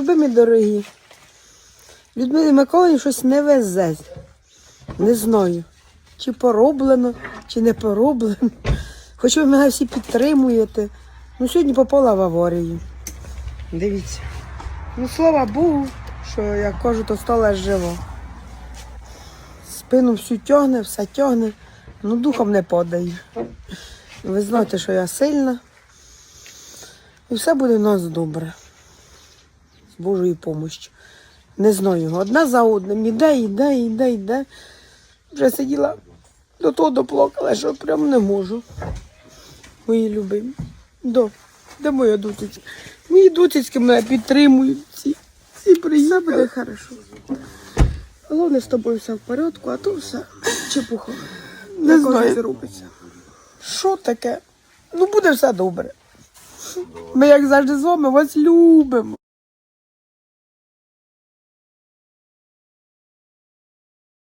Любимі дорогі. Людмилі Миколаївні щось не везе. Не знаю, чи пороблено, чи не пороблено. Хоч ви мене всі підтримуєте. Ну, сьогодні попала в аварію. Дивіться. Ну, слава Богу, що як кажу, то стала живо. Спину всю тягне, все тягне, ну духом не падає. Ви знаєте, що я сильна. І все буде в нас добре. З Божою помощю. Не знаю, його. одна за одним. Іде, іде, іде, іде. Вже сиділа до того доплакала, що прям не можу. Мої любимі. До. Де моя дутицька? Мої дутицьки мене підтримують. Всі, всі приїхали. Все буде хорошо. Головне з тобою все в порядку, а то все чепуха. Не знаю. Це робиться. Що таке? Ну буде все добре. Ми, як завжди, з вами вас любимо.